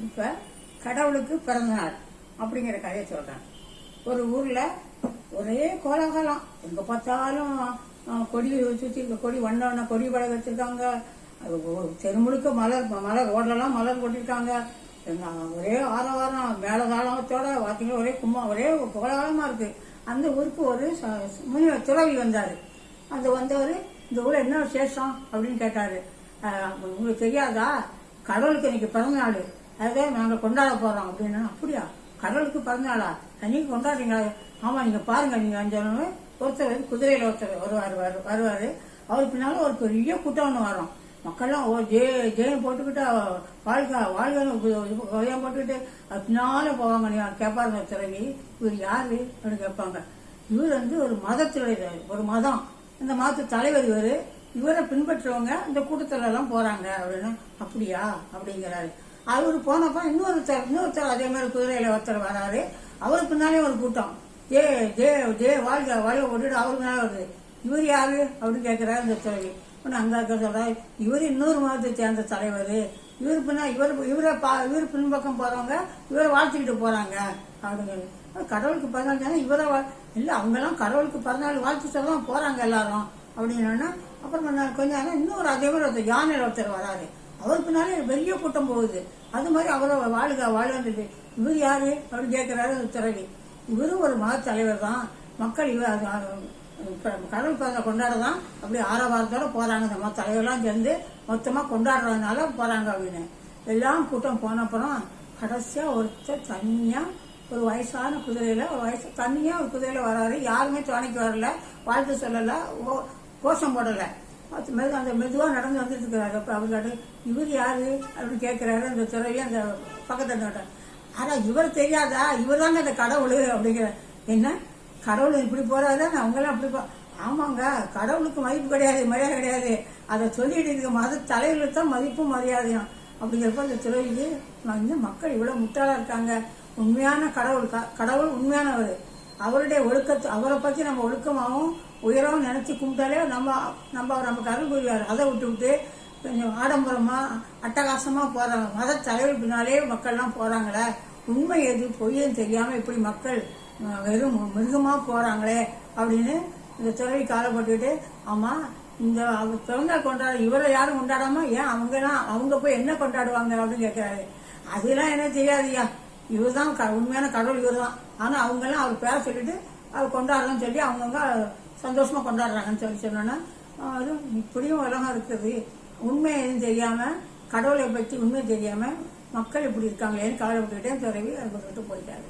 இப்ப கடவுளுக்கு பிறந்தநாள் அப்படிங்கிற கதையை சொல்கிறேன் ஒரு ஊர்ல ஒரே கோலாகலம். எங்க பார்த்தாலும் கொடி சுத்தி கொடி வண்ண வண்ண கொடி பழக வச்சிருக்காங்க. தெருமுழுக்க தெரு முழுக்க மலர் மலர் ரோட்லலாம் மலர் போட்டிருக்காங்க ஒரே ஆரவாரம் மேலதாளத்தோட பார்த்தீங்கன்னா ஒரே கும்மா ஒரே கோலாகலமா இருக்கு. அந்த ஊருக்கு ஒரு ச- துறவி வந்தார். அந்த வந்தவர் இந்த ஊரில் என்ன விசேஷம்? அப்படின்னு கேட்டார். உங்களுக்கு தெரியாதா? கடவுளுக்கு இன்னைக்கு பிறந்த நாள் அதுதான் நாங்கள் கொண்டாட போறோம் அப்படின்னா அப்படியா? கடவுளுக்கு பிறந்த நாளா? கொண்டாடுறீங்களா? ஆமா நீங்க பாருங்க நீங்க அஞ்சு ஒருத்தர் வந்து குதிரையில ஒருத்தர் வருவார் வருவார் அவர் பின்னாலும் ஒரு பெரிய கூட்டம் ஒன்று வரும். மக்கள்லாம் ஓ ஜெய ஜெயம் போட்டுக்கிட்டு வாழ்க்கை வாழ்க்கை ஜெயம் போட்டுக்கிட்டு அது பின்னால போவாங்க நீ கேட்பாருங்க திறவி. இவர் யாரு அப்படின்னு கேட்பாங்க. இவர் வந்து ஒரு மதத்தினுடைய ஒரு மதம். இந்த மதத்து தலைவர் இவர். இவரை பின்பற்றுறவங்க இந்த கூட்டத்துல எல்லாம் போறாங்க அப்படின்னு அப்படியா? அப்படிங்கிறாரு. அவரு போனப்ப இன்னொருத்தர் இன்னொருத்தர் அதே மாதிரி குதிரையில ஒருத்தர் வராரு. அவருக்கு பின்னாலே ஒரு கூட்டம். ஜே ஜே ஜே வாழ்க வாழ்க போட்டுட்டு அவருக்கு மேலே வருது. இவர் யாரு? அப்படின்னு கேட்கிறாரு இந்த துறவி. ஒன்று அங்கே இருக்க சொல்றாரு இவர் இன்னொரு மதத்தை சேர்ந்த தலைவர். இவர் பின்னா இவர் இவரை பா இவர் பின்பக்கம் போறவங்க இவரை வாழ்த்துக்கிட்டு போறாங்க. அப்படிங்கிறது கடவுளுக்கு பிறந்தாள் தானே இவரை வா- இல்லை அவங்கெல்லாம் கடவுளுக்கு பிறந்தாள் வாழ்த்து சொல்ல தான் போறாங்க எல்லாரும். அப்படின்னு அப்புறம் கொஞ்ச நேரம் நேரம் இன்னொரு அதே மாதிரி ஒருத்தர் யானையில் ஒருத்தர் வராரு. அவர் பின்னாலே பெரிய கூட்டம் போகுது. அது மாதிரி அவரை வாழ்க வாழ்கிறது இவர் யாரு? அப்படின்னு கேட்கிறாரு அந்த துறவி இவரும் ஒரு மத தலைவர் தான். மக்கள் இவர் அது- பிறந்த கொண்டாட தான். அப்படி ஆரவாரத்தோட போறாங்க. இந்த மத்த தலைவர்லாம் சேர்ந்து மொத்தமா கொண்டாடுறதுனால போறாங்க அப்படின்னு. எல்லாம் கூட்டம் போனப்புறம் கடைசியா ஒருத்தர் தனியா ஒரு வயசான குதிரையில ஒரு வயசு தனியா ஒரு குதிரையில வராரு. யாருமே துணைக்கு வரல. வாழ்த்து சொல்லல. கோஷம் போடலை. அது மெது அந்த மெதுவாக நடந்து வந்துட்டு இருக்கிறாரு அப்போ அவர் இவர் யார்? அப்படின்னு கேட்குறாரு அந்த துறவி அந்த பக்கத்துல ஆனால் இவர் தெரியாதா? இவர் தாங்க அந்த கடவுள் அப்படிங்கிற என்ன? கடவுள் இப்படி போறாரு? அவங்களாம் அப்படி போ ஆமாங்க கடவுளுக்கு மதிப்பு கிடையாது மரியாதை கிடையாது. அதை சொல்லிட்டு இருக்க மத தலைவர்களுக்கு தான் மதிப்பும் மரியாதையும். அப்படிங்கிறப்ப அந்த துறவிக்கு இந்த மக்கள் இவ்வளோ முட்டாளாக இருக்காங்க. உண்மையான கடவுள் க- கடவுள் உண்மையானவர். அவருடைய ஒழுக்கத்தை அவரை பற்றி நம்ம ஒழுக்கமாகவும் உயரம் நினச்சி கும்பிட்டாலே நம்ம நம்ம அவர் நமக்கு அருள் புரிவார். அதை விட்டு விட்டு கொஞ்சம் ஆடம்பரமாக அட்டகாசமாக போகிறாங்க மத தலைவர் பின்னாலே மக்கள்லாம் போகிறாங்களே உண்மை எது? பொய்யன்னு தெரியாமல் இப்படி மக்கள் வெறும் மிருகமாக போகிறாங்களே அப்படின்னு இந்த துறவி காலப்பட்டுக்கிட்டு ஆமாம் இந்த அவர் பிறந்தநாள் கொண்டாட இவரை யாரும் கொண்டாடாம ஏன் அவங்கலாம் அவங்க போய் என்ன கொண்டாடுவாங்க? அப்படின்னு கேட்கிறாரு. அதெல்லாம் என்ன தெரியாதுயா இவர்தான் க- உண்மையான கடவுள் இவர் தான் ஆனால் அவங்கெல்லாம் அவர் பேர சொல்லிட்டு அவர் கொண்டாடுறோம்னு சொல்லி அவங்கவுங்க சந்தோஷமா கொண்டாடுறாங்கன்னு சொல்லி சொன்னோன்னா அது இப்படியும் உலகம் இருக்குது. உண்மை எதுவும் தெரியாம கடவுளை பற்றி உண்மை தெரியாம மக்கள் இப்படி இருக்காங்களேன்னு கவலைப்பட்டுக்கிட்டே துறவி அதை விட்டு போயிட்டாரு.